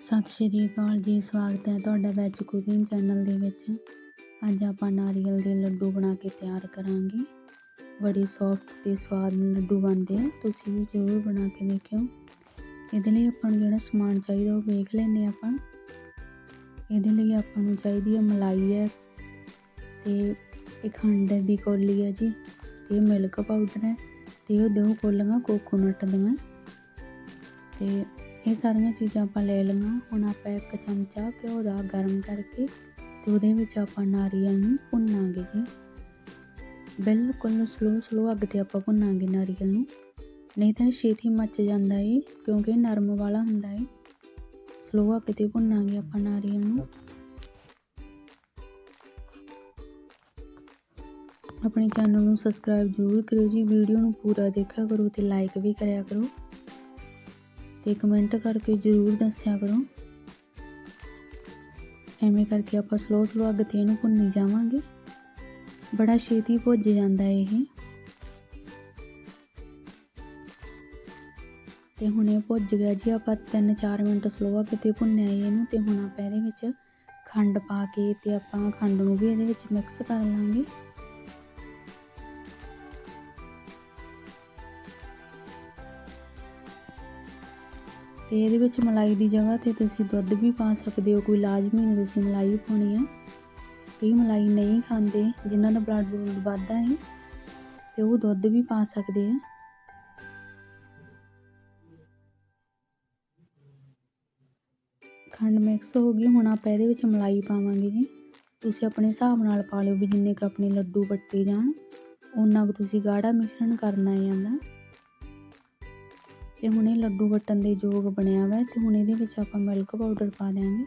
ਸਤਿ ਸ਼੍ਰੀ ਅਕਾਲ ਜੀ, ਸਵਾਗਤ ਹੈ ਤੁਹਾਡਾ ਵੈਜ ਕੁਕਿੰਗ ਚੈਨਲ ਦੇ ਵਿੱਚ। ਅੱਜ ਆਪਾਂ ਨਾਰੀਅਲ ਦੇ ਲੱਡੂ ਬਣਾ ਕੇ ਤਿਆਰ ਕਰਾਂਗੇ। ਬੜੀ ਸੌਫਟ ਤੇ ਸਵਾਦ ਲੱਡੂ ਬਣਦੇ ਆ, ਤੁਸੀਂ ਵੀ ਜ਼ਰੂਰ ਬਣਾ ਕੇ ਦੇਖਿਓ। ਇਹਦੇ ਲਈ ਆਪਾਂ ਨੂੰ ਜਿਹੜਾ ਸਮਾਨ ਚਾਹੀਦਾ ਉਹ ਵੇਖ ਲੈਨੇ ਆਪਾਂ। ਇਹਦੇ ਲਈ ਆਪਾਂ ਨੂੰ ਚਾਹੀਦੀ ਹੈ ਮਲਾਈ ਹੈ ਤੇ ਇੱਕ ਖੰਡ ਦੀ ਕੌਲੀ ਹੈ ਜੀ ਤੇ ਮਿਲਕ ਪਾਊਡਰ ਹੈ ਤੇ ਉਹ ਦੋ ਕੋਲੀਆਂ ਕੋਕੋਨਟ ਦੀਆਂ। ਤੇ ਇਹ ਸਾਰੀਆਂ ਚੀਜ਼ਾਂ ਆਪਾਂ ਲੈ ਲਈਆਂ। ਹੁਣ ਆਪਾਂ ਇੱਕ ਚਮਚਾ ਘਿਓ ਦਾ ਗਰਮ ਕਰਕੇ ਤੇ ਉਹਦੇ ਵਿੱਚ ਆਪਾਂ ਨਾਰੀਅਲ ਨੂੰ ਭੁੰਨਾਂਗੇ ਜੀ। ਬਿਲਕੁਲ ਸਲੋ ਸਲੋ ਅੱਗ ਤੇ ਆਪਾਂ ਭੁੰਨਾਂਗੇ ਨਾਰੀਅਲ ਨੂੰ। ਨਹੀਂ ਤਾਂ ਛੇਤੀ ਮੱਚ ਜਾਂਦਾ ਏ, ਕਿਉਂਕਿ ਨਰਮ ਵਾਲਾ ਹੁੰਦਾ ਏ। ਸਲੋ ਅੱਗ ਤੇ ਭੁੰਨਾਂਗੇ ਆਪਾਂ ਨਾਰੀਅਲ ਨੂੰ। ਆਪਣੇ ਚੈਨਲ ਨੂੰ ਸਬਸਕ੍ਰਾਈਬ ਜ਼ਰੂਰ ਕਰਿਓ ਜੀ। ਵੀਡੀਓ ਨੂੰ ਪੂਰਾ ਦੇਖਿਆ ਕਰੋ ਤੇ ਲਾਈਕ ਵੀ ਕਰਿਆ ਕਰੋ। ਤੇ ਕਮੈਂਟ ਕਰਕੇ ਜ਼ਰੂਰ ਦੱਸਿਆ ਕਰੋ। ਐਵੇਂ ਕਰਕੇ ਆਪਾਂ ਸਲੋ ਸਲੋ ਅੱਗ ਤੇ ਇਹਨੂੰ ਭੁੰਨੀ ਜਾਵਾਂਗੇ। ਬੜਾ ਛੇਤੀ ਭੁੱਜ ਜਾਂਦਾ ਇਹ। ਤੇ ਹੁਣ ਇਹ ਭੁੱਜ ਗਿਆ ਜੀ, ਆਪਾਂ 3-4 ਮਿੰਟ ਸਲੋ ਅੱਗ ਤੇ ਭੁੰਨਿਆ ਇਹਨੂੰ ਤੇ ਹੁਣ ਆਪਾਂ ਇਹਦੇ ਵਿੱਚ ਖੰਡ ਪਾ ਕੇ ਤੇ ਆਪਾਂ ਖੰਡ ਨੂੰ ਵੀ ਇਹਦੇ ਵਿੱਚ ਮਿਕਸ ਕਰ ਲਾਂਗੇ। ਤੇ ਇਹਦੇ ਵਿੱਚ ਮਲਾਈ ਦੀ ਜਗ੍ਹਾ ਤੇ ਤੁਸੀਂ ਦੁੱਧ ਵੀ ਪਾ ਸਕਦੇ ਹੋ, ਕੋਈ ਲਾਜ਼ਮੀ ਨਹੀਂ ਤੁਸੀਂ ਮਲਾਈ ਪਾਉਣੀ ਆ। ਕਈ ਮਲਾਈ ਨਹੀਂ ਖਾਂਦੇ, ਜਿਨ੍ਹਾਂ ਦਾ ਬਲੱਡ ਬਲੂਡ ਵੱਧਦਾ ਹੈ, ਤੇ ਉਹ ਦੁੱਧ ਵੀ ਪਾ ਸਕਦੇ ਆ। ਖੰਡ ਮਿਕਸ ਹੋ ਗਈ, ਹੁਣ ਆਪਾਂ ਇਹਦੇ ਵਿੱਚ ਮਲਾਈ ਪਾਵਾਂਗੇ ਜੀ। ਤੁਸੀਂ ਆਪਣੇ ਹਿਸਾਬ ਨਾਲ ਪਾ ਲਿਓ ਵੀ ਜਿੰਨੇ ਕ ਆਪਣੇ ਲੱਡੂ ਵੱਟੇ ਜਾਣ ਉਨਾ ਕੁ ਤੁਸੀਂ ਗਾੜਾ ਮਿਸ਼ਰਣ ਕਰਨਾ ਹੈ ਇਹਦਾ। ਤੇ ਹੁਣ ਇਹ ਲੱਡੂ ਵਟਣ ਦੇ ਯੋਗ ਬਣਿਆ ਵਾ ਤੇ ਹੁਣ ਇਹਦੇ ਵਿੱਚ ਆਪਾਂ ਮਿਲਕ ਪਾਊਡਰ ਪਾ ਦਿਆਂਗੇ।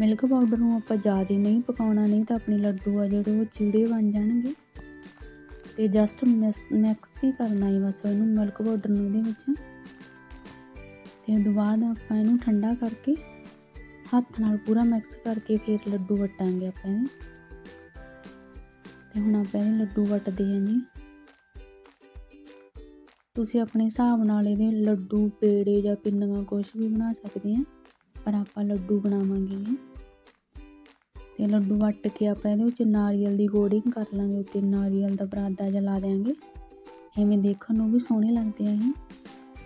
ਮਿਲਕ ਪਾਊਡਰ ਨੂੰ ਆਪਾਂ ਜ਼ਿਆਦਾ ਨਹੀਂ ਪਕਾਉਣਾ, ਨਹੀਂ ਤਾਂ ਆਪਣੇ ਲੱਡੂ ਆ ਜਿਹੜੇ ਉਹ ਚੀੜੇ ਬਣ ਜਾਣਗੇ। ਤੇ ਜਸਟ ਮਿਕਸ ਹੀ ਕਰਨਾ ਹੈ ਬਸ ਇਹਨੂੰ ਮਿਲਕ ਪਾਊਡਰ ਨੂੰ ਇਹਦੇ ਵਿੱਚ। ਤੇ ਉਸ ਤੋਂ ਬਾਅਦ ਆਪਾਂ ਇਹਨੂੰ ਠੰਡਾ ਕਰਕੇ ਹੱਥ ਨਾਲ ਪੂਰਾ ਮਿਕਸ ਕਰਕੇ ਫਿਰ ਲੱਡੂ ਵਟਾਂਗੇ ਆਪਾਂ ਇਹਦੇ। ਤੇ ਹੁਣ ਆਪਾਂ ਇਹਦੇ ਲੱਡੂ ਵਟਦੇ ਆਂ ਜੀ। ਤੁਸੀਂ ਆਪਣੇ ਹਿਸਾਬ ਨਾਲ ਇਹਦੇ ਲੱਡੂ, ਪੇੜੇ ਜਾਂ ਪਿੰਨੀਆਂ ਕੁਝ ਵੀ ਬਣਾ ਸਕਦੇ ਆ, ਪਰ ਆਪਾਂ ਲੱਡੂ ਬਣਾਵਾਂਗੇ ਜੀ ਤੇ ਲੱਡੂ ਵੱਟ ਕੇ ਆਪਾਂ ਇਹਦੇ ਵਿੱਚ ਨਾਰੀਅਲ ਦੀ ਕੋਡਿੰਗ ਕਰ ਲਾਂਗੇ, ਉੱਤੇ ਨਾਰੀਅਲ ਦਾ ਬਰਾਦਾ ਜਿਹਾ ਲਾ ਦੇਾਂਗੇ ਐਵੇਂ ਦੇਖਣ ਨੂੰ ਵੀ ਸੋਹਣੇ ਲੱਗਦੇ ਆ ਇਹ।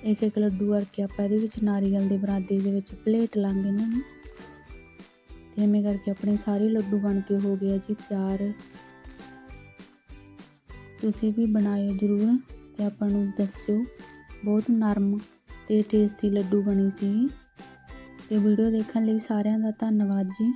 ਇੱਕ ਇੱਕ ਲੱਡੂ ਕਰਕੇ ਆਪਾਂ ਇਹਦੇ ਵਿੱਚ ਨਾਰੀਅਲ ਦੇ ਬਰਾਦੇ ਦੇ ਵਿੱਚ ਪਲੇਟ ਲਾਂਗੇ ਇਹਨਾਂ ਨੂੰ। ਤੇ ਐਵੇਂ ਕਰਕੇ ਆਪਣੇ ਸਾਰੇ ਲੱਡੂ ਬਣ ਕੇ ਹੋ ਗਏ ਜੀ ਤਿਆਰ। ਤੁਸੀਂ ਵੀ ਬਣਾਇਓ ਜ਼ਰੂਰ। ਅਤੇ ਆਪਾਂ ਨੂੰ ਦੱਸਿਓ। ਬਹੁਤ ਨਰਮ ਅਤੇ ਟੇਸਟੀ ਲੱਡੂ ਬਣੇ ਸੀ। ਅਤੇ ਵੀਡੀਓ ਦੇਖਣ ਲਈ ਸਾਰਿਆਂ ਦਾ ਧੰਨਵਾਦ ਜੀ।